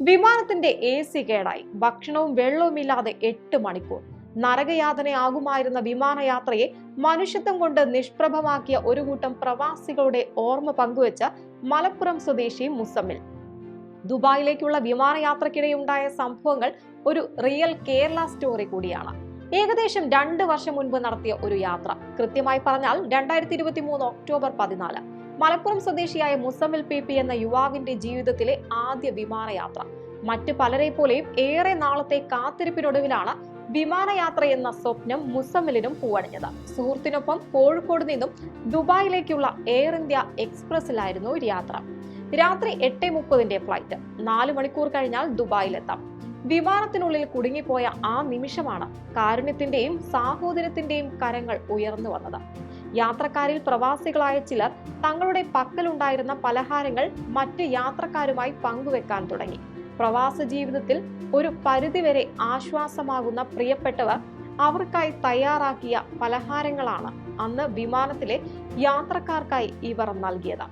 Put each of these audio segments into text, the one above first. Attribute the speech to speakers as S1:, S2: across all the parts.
S1: വിമാനത്തിന്റെ A C കേടായി. ഭക്ഷണവും വെള്ളവും ഇല്ലാതെ എട്ട് മണിക്കൂർ. നരകയാതനയാകുമായിരുന്ന വിമാനയാത്രയെ മനുഷ്യത്വം കൊണ്ട് നിഷ്പ്രഭമാക്കിയ ഒരു കൂട്ടം പ്രവാസികളുടെ ഓർമ്മ പങ്കുവച്ച മലപ്പുറം സ്വദേശി മുസമ്മിൽ. ദുബായിലേക്കുള്ള വിമാനയാത്രക്കിടെയുണ്ടായ സംഭവങ്ങൾ ഒരു റിയൽ കേരള സ്റ്റോറി കൂടിയാണ്. ഏകദേശം രണ്ട് വർഷം മുൻപ് നടത്തിയ ഒരു യാത്ര. കൃത്യമായി പറഞ്ഞാൽ രണ്ടായിരത്തി ഇരുപത്തി മൂന്ന് ഒക്ടോബർ പതിനാല്. മലപ്പുറം സ്വദേശിയായ മുസമ്മിൽ പി പി എന്ന യുവാവിന്റെ ജീവിതത്തിലെ ആദ്യ വിമാനയാത്ര. മറ്റു പലരെ പോലെയും ഏറെ നാളത്തെ കാത്തിരിപ്പിനൊടുവിലാണ് വിമാനയാത്ര എന്ന സ്വപ്നം മുസമ്മിലിനും പൂവണിഞ്ഞത്. സുഹൃത്തിനൊപ്പം കോഴിക്കോട് നിന്നും ദുബായിലേക്കുള്ള എയർ ഇന്ത്യ എക്സ്പ്രസിലായിരുന്നു യാത്ര. രാത്രി എട്ട് മുപ്പതിന്റെ ഫ്ലൈറ്റ്. നാല് മണിക്കൂർ കഴിഞ്ഞാൽ ദുബായിലെത്താം. വിമാനത്തിനുള്ളിൽ കുടുങ്ങിപ്പോയ ആ നിമിഷമാണ് കാരുണ്യത്തിന്റെയും സാഹോദര്യത്തിന്റെയും കരങ്ങൾ ഉയർന്നു വന്നത്. യാത്രക്കാരിൽ പ്രവാസികളായ ചിലർ തങ്ങളുടെ പക്കലുണ്ടായിരുന്ന പലഹാരങ്ങൾ മറ്റ് യാത്രക്കാരുമായി പങ്കുവെക്കാൻ തുടങ്ങി. പ്രവാസ ജീവിതത്തിൽ ഒരു പരിധിവരെ ആശ്വാസമാകുന്ന പ്രിയപ്പെട്ടവർ അവർക്കായി തയ്യാറാക്കിയ പലഹാരങ്ങളാണ് അന്ന് വിമാനത്തിലെ യാത്രക്കാർക്കായി ഇവർ നൽകിയത്.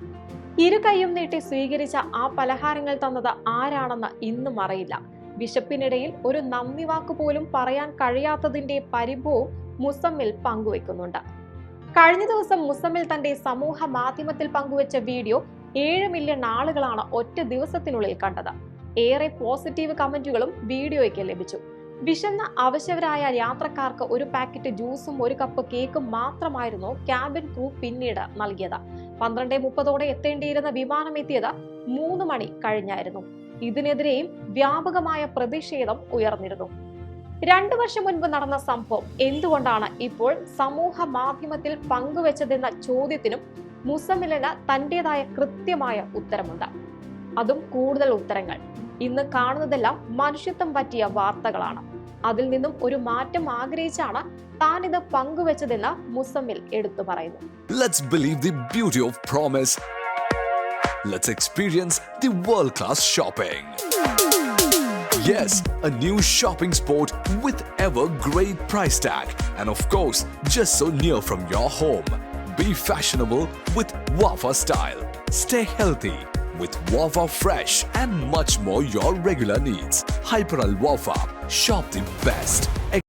S1: ഇരു കൈയും നീട്ടി സ്വീകരിച്ച ആ പലഹാരങ്ങൾ തന്നത് ആരാണെന്ന് ഇന്നും അറിയില്ല. വിശപ്പിനിടയിൽ ഒരു നന്ദി പോലും പറയാൻ കഴിയാത്തതിന്റെ പരിഭവം മുസമ്മിൽ പങ്കുവെക്കുന്നുണ്ട്. കഴിഞ്ഞ ദിവസം മുസമ്മിൽ തന്റെ സമൂഹ മാധ്യമത്തിൽ പങ്കുവച്ച വീഡിയോ ഏഴ് മില്യൺ ആളുകളാണ് ഒറ്റ ദിവസത്തിനുള്ളിൽ കണ്ടത്. ഏറെ പോസിറ്റീവ് കമന്റുകളും വീഡിയോയ്ക്ക് ലഭിച്ചു. വിശന്ന അവശവരായ യാത്രക്കാർക്ക് ഒരു പാക്കറ്റ് ജ്യൂസും ഒരു കപ്പ് കേക്കും മാത്രമായിരുന്നു ക്യാബിൻ ക്രൂ പിന്നീട് നൽകിയത്. പന്ത്രണ്ട് മുപ്പതോടെ എത്തേണ്ടിയിരുന്ന വിമാനം എത്തിയത് മൂന്ന് മണി കഴിഞ്ഞായിരുന്നു. ഇതിനെതിരെയും വ്യാപകമായ പ്രതിഷേധം ഉയർന്നിരുന്നു. രണ്ടു വർഷം മുൻപ് നടന്ന സംഭവം എന്തുകൊണ്ടാണ് ഇപ്പോൾ സമൂഹ മാധ്യമത്തിൽ പങ്കുവച്ചതെന്ന ചോദ്യത്തിനും മുസമിലിന് തന്റേതായ കൃത്യമായ ഉത്തരമുണ്ട്. അതും കൂടുതൽ ഉത്തരങ്ങൾ. ഇന്ന് കാണുന്നതെല്ലാം മനുഷ്യത്വം പറ്റിയ വാർത്തകളാണ് അതിൽ നിന്നും ഒരു മാറ്റം ആഗ്രഹിച്ചാണ് താൻ ഇത് പങ്കുവച്ചതെന്ന് മുസമ്മിൽ എടുത്തു പറയുന്നു.
S2: Let's experience the world class shopping. Yes, a new shopping sport with ever great price tag. And of course, just so near from your home. Be fashionable with Wafa style. Stay healthy with Wafa Fresh and much more your regular needs. Hyper Al Wafa. Shop the best.